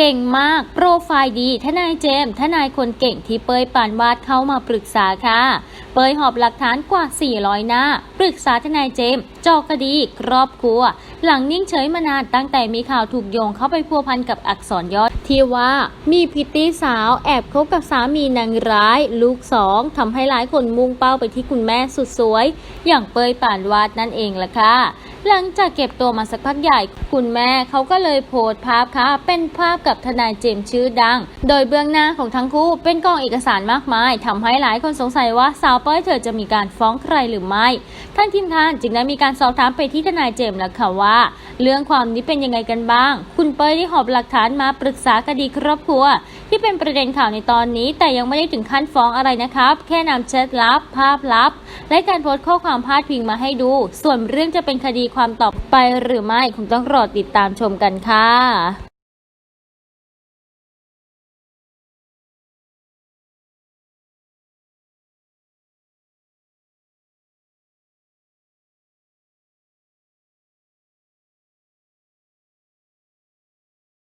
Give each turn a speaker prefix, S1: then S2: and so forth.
S1: เก่งมาก โปรไฟล์ดี ทนายเจมส์ทนายคนเก่งที่เปยปานวาดเข้ามาปรึกษาค่ะ เปยหอบหลักฐานกว่า 400 หน้า ปรึกษาทนายเจมส์เจอคดี ครอบครัว หลังนิ่งเฉยมานานตั้งแต่มีข่าวถูกโยงเข้าไปพัวพันกับอักษรยอดที่ว่ามีพิตตี้สาวแอบคบกับสามีนางร้าย ลูกสองทำให้หลายคนมุ่งเป้าไปที่คุณแม่สุดสวย อย่างเปยปานวาดนั่นเองล่ะค่ะ หลังจากเก็บตัวมาสักพักใหญ่ คุณแม่เขาก็เลยโพสต์ภาพค่ะ เป็นภาพกับทนายเจมส์ชื่อดัง โดยเบื้องหน้าของทั้งคู่เป็นกองเอกสารมากมายทำให้หลายคนสงสัยว่าสาวเป้ยเธอจะมีการฟ้องใครหรือไม่ ท่านทีมงานจึงได้มีการสอบถามไปที่ทนายเจมส์แล้วค่ะว่า เรื่องความนี้เป็นยังไงกันบ้าง คุณเป้ยได้หอบหลักฐานมาปรึกษาคดีครอบครัว ที่เป็นประเด็นข่าวในตอนนี้ แต่ยังไม่ได้ถึงขั้นฟ้องอะไรนะครับ แค่นำแชทลับ ภาพลับ และการโพสต์ข้อความพาดพิงมาให้ดู ส่วนเรื่องจะเป็นคดีความต่อไปหรือไม่คงต้องรอติดตามชมกันค่ะ